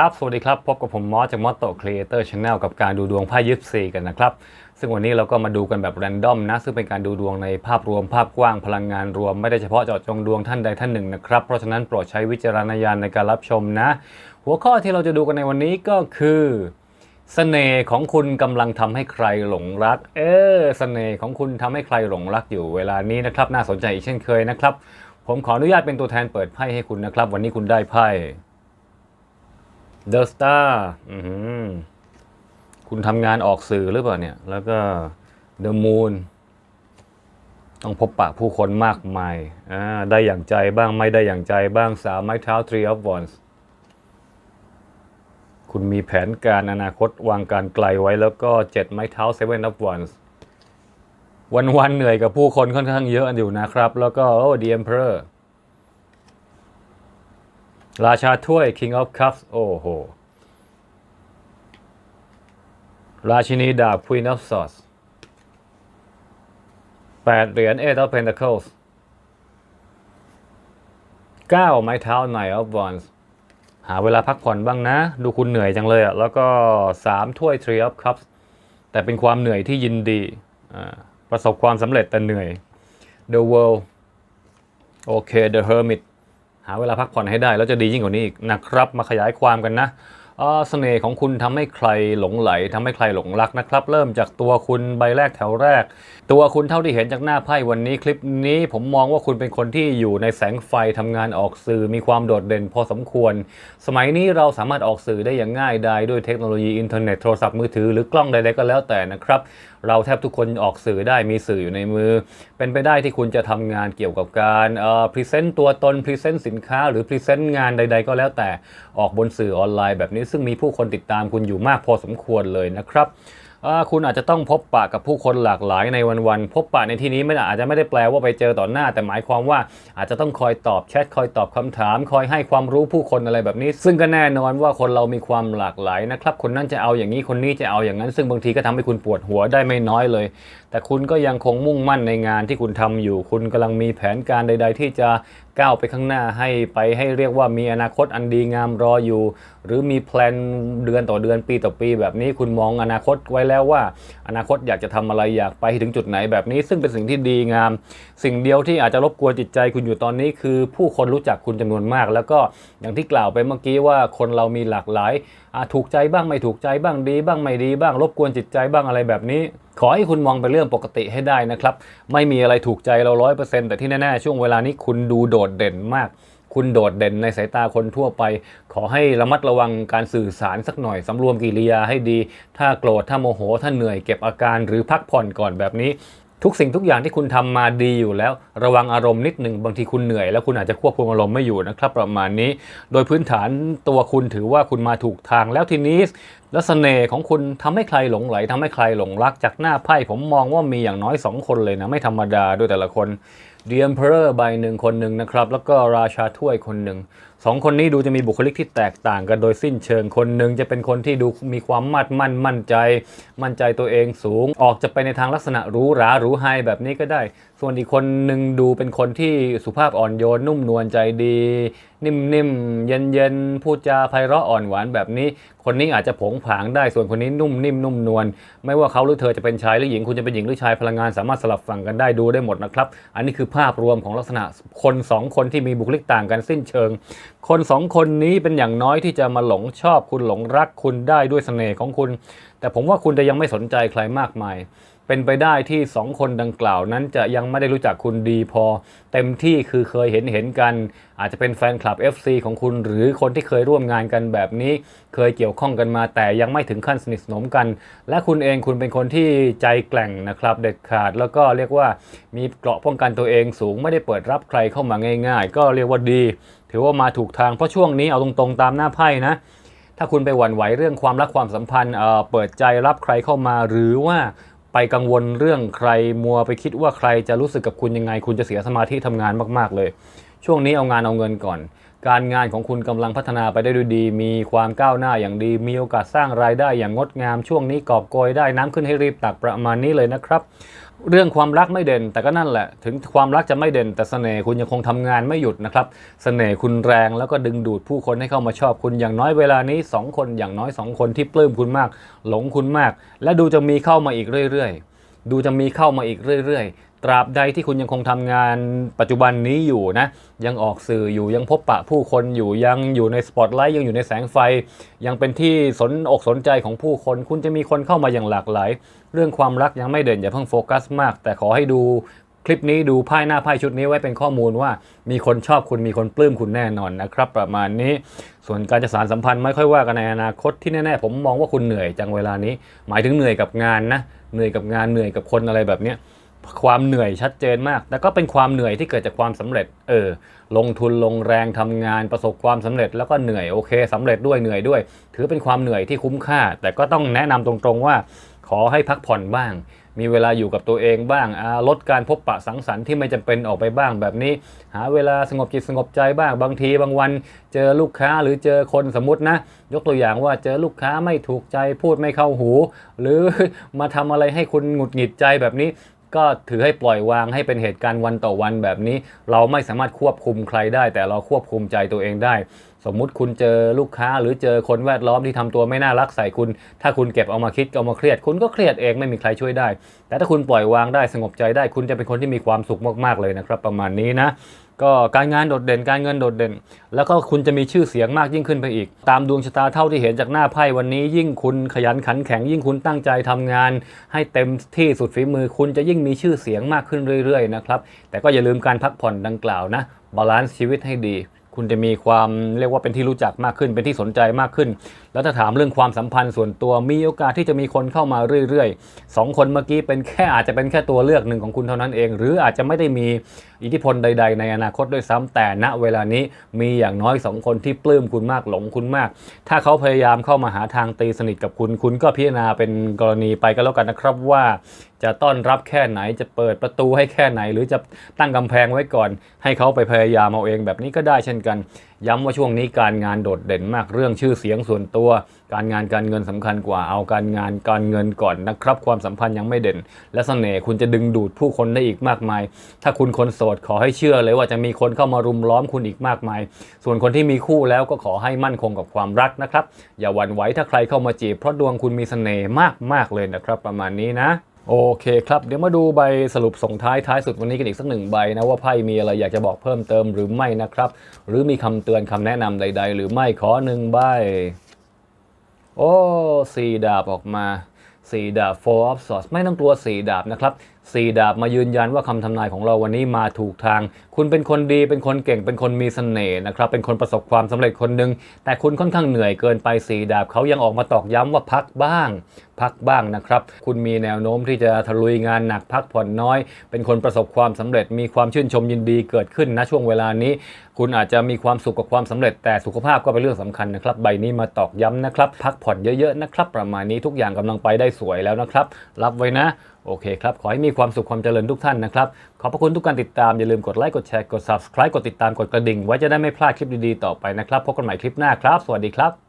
ครับ สวัสดีครับ พบกับผมมอสจากมอสโตครีเอเตอร์ชาแนลกับการดูดวงไพ่ยิปซีกันนะครับ ซึ่งวันนี้เราก็มาดูกันแบบแรนดอมนะ ซึ่งเป็นการดูดวงในภาพรวมภาพกว้างพลังงานรวม ไม่ได้เฉพาะเจาะจงดวงท่านใดท่านหนึ่งนะครับ เพราะฉะนั้นโปรดใช้วิจารณญาณในการรับชมนะ หัวข้อที่เราจะดูกันในวันนี้ก็คือเสน่ห์ของคุณกำลังทำให้ใครหลงรัก เออเสน่ห์ของคุณทำให้ใครหลงรักอยู่เวลานี้นะครับ น่าสนใจอีกเช่นเคยนะครับ ผมขออนุญาตเป็นตัวแทนเปิดไพ่ให้คุณนะครับ วันนี้คุณได้ไพ่ The Star อือหือคุณทำงานออกสื่อหรือเปล่าเนี่ย แล้วก็ The Moon ต้องพบปะผู้คนมากมาย ได้อย่างใจบ้างไม่ได้อย่างใจบ้างสามไม้เท้า Three of Wands คุณมีแผนการอนาคตวางการไกลไว้แล้วก็เจ็ดไม้เท้า Seven of Wands วันๆเหนื่อยกับผู้คนค่อนข้างเยอะอยู่นะครับ แล้วก็โอ้ The Emperor ราชาถ้วย King of Cups โอ้โห ราชินีดาบ Queen of Swords แปดเหรียญ Eight of Pentacles เก้าไม้เท้า Nine of Wands หาเวลาพักผ่อนบ้างนะ ดูคุณเหนื่อยจังเลยอะ่ะ แล้วก็สามถ้วย Three of Cups แต่เป็นความเหนื่อยที่ยินดีอ่าประสบความสำเร็จแต่เหนื่อย The World โอเค The Hermit หาเวลาพักผ่อนให้ได้แล้วจะดียิ่งกว่านี้อีกนะครับ มาขยายความกันนะเอ่อเสน่ห์ของคุณทำให้ใครหลงไหลทำให้ใครหลงรักนะครับ เริ่มจากตัวคุณใบแรกแถวแรก ตัวคุณเท่าที่เห็นจากหน้าไพ่วันนี้คลิปนี้ ผมมองว่าคุณเป็นคนที่อยู่ในแสงไฟทำงานออกสื่อมีความโดดเด่นพอสมควร สมัยนี้เราสามารถออกสื่อได้อย่างง่ายดายด้วยเทคโนโลยีอินเทอร์เน็ตโทรศัพท์มือถือหรือกล้องใดๆก็แล้วแต่นะครับ เราแทบทุกคนออกสื่อได้มีสื่ออยู่ในมือ เป็นไปได้ที่คุณจะทำงานเกี่ยวกับการเอ่อพรีเซนต์ตัวตนพรีเซนต์สินค้า หรือพรีเซนต์งานใด ๆ ก็แล้วแต่ออกบนสื่อออนไลน์แบบนี้ซึ่งมีผู้คนติดตามคุณอยู่มากพอสมควรเลยนะครับ คุณอาจจะต้องพบปะกับผู้คนหลากหลายในวันๆ พบปะในที่นี้ไม่อาจจะไม่ได้แปลว่าไปเจอต่อหน้า แต่หมายความว่าอาจจะต้องคอยตอบแชทคอยตอบคำถาม คอยให้ความรู้ผู้คนอะไรแบบนี้ ซึ่งก็แน่นอนว่าคนเรามีความหลากหลายนะครับคนนั้นจะเอาอย่างนี้คนนี้จะเอาอย่างนั้น ซึ่งบางทีก็ทำให้คุณปวดหัวได้ไม่น้อยเลย แต่คุณก็ยังคงมุ่งมั่นในงานที่คุณทำอยู่ คุณกำลังมีแผนการใด ๆ ที่จะก้าวไปข้างหน้าให้ไปให้เรียกว่ามีอนาคตอันดีงามรออยู่ หรือมีแพลนเดือนต่อเดือนปีต่อปีแบบนี้คุณมองอนาคตไว้แล้วว่า อนาคตอยากจะทำอะไรอยากไปถึงจุดไหนแบบนี้ ซึ่งเป็นสิ่งที่ดีงาม สิ่งเดียวที่อาจจะรบกวนจิตใจคุณอยู่ตอนนี้ คือผู้คนรู้จักคุณจำนวนมาก แล้วก็อย่างที่กล่าวไปเมื่อกี้ว่าคนเรามีหลากหลายถูกใจบ้างไม่ถูกใจบ้างดี บ้างไม่ดีบ้างรบกวนจิตใจบ้างอะไรแบบนี้ขอให้คุณมองเป็นเรื่องปกติให้ได้นะครับ ไม่มีอะไรถูกใจเราร้อยเปอร์เซ็นต์แต่ที่แน่ ๆ ช่วงเวลานี้คุณดูโดดเด่นมาก คุณโดดเด่นในสายตาคนทั่วไป ขอให้ระมัดระวังการสื่อสารสักหน่อยสำรวมกิริยาให้ดี ถ้าโกรธถ้าโมโห ถ้าเหนื่อยเก็บอาการหรือพักผ่อนก่อนแบบนี้ทุกสิ่งทุกอย่างที่คุณทำมาดีอยู่แล้ว ระวังอารมณ์นิดหนึ่งบางทีคุณเหนื่อยแล้วคุณอาจจะควบคุมอารมณ์ไม่อยู่นะครับ ประมาณนี้ โดยพื้นฐานตัวคุณถือว่าคุณมาถูกทางแล้วทีนี้แล้วเสน่ห์ของคุณทำให้ใครหลงไหลทำให้ใครหลงรักจากหน้าไพ่ผมมองว่ามีอย่างน้อย 2 คนเลยนะไม่ธรรมดาด้วยแต่ละคน The Emperor ใบหนึ่งคนหนึ่งนะครับ แล้วก็ราชาถ้วยคนหนึ่งสองคนนี้ดูจะมีบุคลิกที่แตกต่างกันโดยสิ้นเชิงคนหนึ่งจะเป็นคนที่ดูมีความมั่นมั่นมั่นใจ มั่นใจตัวเองสูง ออกจะไปในทางลักษณะหรูหราหรูไฮแบบนี้ก็ได้ ส่วนอีกคนหนึ่งดูเป็นคนที่สุภาพอ่อนโยน นุ่มนวลใจดี นิ่มๆ เย็นๆ พูดจาไพเราะอ่อนหวานแบบนี้ คนนี้อาจจะผงผางได้ ส่วนคนนี้นุ่มนิ่มนุ่มนวลไม่ว่าเขาหรือเธอจะเป็นชายหรือหญิง คุณจะเป็นหญิงหรือชายพลังงานสามารถสลับฝั่งกันได้ดูได้หมดนะครับ อันนี้คือภาพรวมของลักษณะคนสองคนที่มีบุคลิกต่างกันสิ้นเชิง คนสองคนนี้เป็นอย่างน้อยที่จะมาหลงชอบคุณหลงรักคุณได้ด้วยเสน่ห์ของคุณ แต่ผมว่าคุณจะยังไม่สนใจใครมากมาย เป็นไปได้ที่สองคนดังกล่าวนั้นจะยังไม่ได้รู้จักคุณดีพอ เต็มที่คือเคยเห็นเห็นกัน อาจจะเป็นแฟนคลับ FC ของคุณ หรือคนที่เคยร่วมงานกันแบบนี้ เคยเกี่ยวข้องกันมา แต่ยังไม่ถึงขั้นสนิทสนมกัน และคุณเองคุณเป็นคนที่ใจแกร่งนะครับเด็ดขาดแล้วก็เรียกว่ามีเกราะป้องกันตัวเองสูงไม่ได้เปิดรับใครเข้ามาง่าย ๆ ก็เรียกว่าดี ถือว่ามาถูกทางเพราะช่วงนี้เอาตรงๆตามหน้าไพ่นะถ้าคุณไปหวั่นไหวเรื่องความรักความสัมพันธ์เปิดใจรับใครเข้ามาหรือว่า ไปกังวลเรื่องใครมัวไปคิดว่าใครจะรู้สึกกับคุณยังไง คุณจะเสียสมาธิทำงานมาก ๆ เลย ช่วงนี้เอางานเอาเงินก่อน การงานของคุณกำลังพัฒนาไปได้ด้วยดี มีความก้าวหน้าอย่างดี มีโอกาสสร้างรายได้อย่างงดงาม ช่วงนี้กอบโกยได้น้ำขึ้นให้รีบตักประมาณนี้เลยนะครับ เรื่องความรักไม่เด่น แต่ก็นั่นแหละ ถึงความรักจะไม่เด่น แต่เสน่ห์คุณยังคงทำงานไม่หยุดนะครับเสน่ห์คุณแรงแล้วก็ดึงดูดผู้คนให้เข้ามาชอบคุณอย่างน้อยเวลานี้ 2 คนอย่างน้อย 2 คนที่ปลื้มคุณมาก หลงคุณมาก และดูจะมีเข้ามาอีกเรื่อย ๆ ดูจะมีเข้ามาอีกเรื่อย ๆ ตราบใดที่คุณยังคงทำงานปัจจุบันนี้อยู่นะ ยังออกสื่ออยู่ยังพบปะผู้คนอยู่ยังอยู่ในสปอตไลท์ยังอยู่ในแสงไฟ ยังเป็นที่สนอกสนใจของผู้คน คุณจะมีคนเข้ามาอย่างหลากหลาย เรื่องความรักยังไม่เด่นอย่าเพิ่งโฟกัสมาก แต่ขอให้ดูคลิปนี้ดูไพ่หน้าไพ่ชุดนี้ไว้เป็นข้อมูลว่า มีคนชอบคุณมีคนปลื้มคุณแน่นอนนะครับ ประมาณนี้ ส่วนการจะสารสัมพันธ์ไม่ค่อยว่ากันในอนาคตที่แน่ๆผมมองว่าคุณเหนื่อยจังเวลานี้ หมายถึงเหนื่อยกับงานนะเหนื่อยกับงานเหนื่อยกับคนอะไรแบบเนี้ย ความเหนื่อยชัดเจนมาก แต่ก็เป็นความเหนื่อยที่เกิดจากความสำเร็จ เออ ลงทุนลงแรงทำงานประสบความสำเร็จแล้วก็เหนื่อยโอเคสำเร็จด้วยเหนื่อยด้วย ถือเป็นความเหนื่อยที่คุ้มค่า แต่ก็ต้องแนะนำตรงๆว่า ขอให้พักผ่อนบ้าง มีเวลาอยู่กับตัวเองบ้างาลดการพบปะสังสรรค์ที่ไม่จำเป็นออกไปบ้างแบบนี้ หาเวลาสงบจิตสงบใจบ้าง บางทีบางวัน เจอลูกค้าหรือเจอคนสมมตินะ ยกตัวอย่างว่าเจอลูกค้าไม่ถูกใจพูดไม่เข้าหู หรือมาทำอะไรให้คุณหงุดหงิดใจแบบนี้ ก็ถือให้ปล่อยวางให้เป็นเหตุการณ์วันต่อวันแบบนี้ เราไม่สามารถควบคุมใครได้ แต่เราควบคุมใจตัวเองได้ สมมุติคุณเจอลูกค้าหรือเจอคนแวดล้อมที่ทำตัวไม่น่ารักใส่คุณ ถ้าคุณเก็บเอามาคิดเอามาเครียด คุณก็เครียดเองไม่มีใครช่วยได้ แต่ถ้าคุณปล่อยวางได้สงบใจได้ คุณจะเป็นคนที่มีความสุขมากๆเลยนะครับ ประมาณนี้นะก็การงานโดดเด่นการเงินโดดเด่น แล้วก็คุณจะมีชื่อเสียงมากยิ่งขึ้นไปอีก ตามดวงชะตาเท่าที่เห็นจากหน้าไพ่วันนี้ ยิ่งคุณขยันขันแข็งยิ่งคุณตั้งใจทำงาน ให้เต็มที่สุดฝีมือ คุณจะยิ่งมีชื่อเสียงมากขึ้นเรื่อยๆนะครับแต่ก็อย่าลืมการพักผ่อนดังกล่าวนะบาลานซ์ชีวิตให้ดี คุณจะมีความเรียกว่าเป็นที่รู้จักมากขึ้น เป็นที่สนใจมากขึ้น แล้วถ้าถามเรื่องความสัมพันธ์ส่วนตัวมีโอกาสที่จะมีคนเข้ามาเรื่อยๆสองคนเมื่อกี้เป็นแค่อาจจะเป็นแค่ตัวเลือกหนึ่งของคุณเท่านั้นเอง หรืออาจจะไม่ได้มี อิทธิพลใด ๆ ในอนาคตด้วยซ้ำแต่ณเวลานี้มีอย่างน้อยสองคนที่ปลื้มคุณมากหลงคุณมาก ถ้าเขาพยายามเข้ามาหาทางตีสนิทกับคุณ คุณก็พิจารณาเป็นกรณีไปก็แล้วกันนะครับว่า จะต้อนรับแค่ไหนจะเปิดประตูให้แค่ไหน หรือจะตั้งกำแพงไว้ก่อน ให้เขาไปพยายามเอาเองแบบนี้ก็ได้เช่นกัน ย้ำว่าช่วงนี้การงานโดดเด่นมากเรื่องชื่อเสียงส่วนตัว การงานการเงินสำคัญกว่าเอาการงานการเงินก่อนนะครับ ความสัมพันธ์ยังไม่เด่น และเสน่ห์คุณจะดึงดูดผู้คนได้อีกมากมาย ถ้าคุณคนโสดขอให้เชื่อเลยว่าจะมีคนเข้ามารุมล้อมคุณอีกมากมาย ส่วนคนที่มีคู่แล้วก็ขอให้มั่นคงกับความรักนะครับ อย่าหวั่นไหวถ้าใครเข้ามาจีบเพราะดวงคุณมีเสน่ห์มากมากๆเลยนะครับ ประมาณนี้นะ โอเคครับ เดี๋ยวมาดูใบสรุปส่งท้ายท้ายสุดวันนี้กันอีกสักหนึ่งใบนะว่าไพ่มีอะไรอยากจะบอกเพิ่มเติมหรือไม่นะครับ หรือมีคำเตือนคำแนะนำใด ๆ หรือไม่ขอหนึ่งใบ โอ้สี่ดาบออกมาสี่ดาบ four of swords ไม่ต้องกลัวสี่ดาบนะครับ สี่ดาบมายืนยันว่าคำทำนายของเราวันนี้มาถูกทาง คุณเป็นคนดีเป็นคนเก่งเป็นคนมีเสน่ห์นะครับ เป็นคนประสบความสำเร็จคนหนึ่งแต่คุณค่อนข้างเหนื่อยเกินไปสี่ดาบเขายังออกมาตอกย้ำว่าพักบ้าง พักบ้างนะครับ คุณมีแนวโน้มที่จะทะลุยงานหนักพักผ่อนน้อย เป็นคนประสบความสำเร็จ มีความชื่นชมยินดีเกิดขึ้นนะช่วงเวลานี้ คุณอาจจะมีความสุขกับความสำเร็จ แต่สุขภาพก็เป็นเรื่องสำคัญนะครับ ใบนี้มาตอกย้ำนะครับ พักผ่อนเยอะๆนะครับ ประมาณนี้ทุกอย่างกำลังไปได้สวยแล้วนะครับ รับไว้นะ โอเคครับ ขอให้มีความสุขความเจริญทุกท่านนะครับ ขอบพระคุณทุกการติดตาม อย่าลืมกดไลค์ กดแชร์ กด subscribe กดติดตาม กดกระดิ่ง ไว้จะได้ไม่พลาดคลิปดีๆ ต่อไปนะครับ พบกันใหม่คลิปหน้าครับ สวัสดีครับ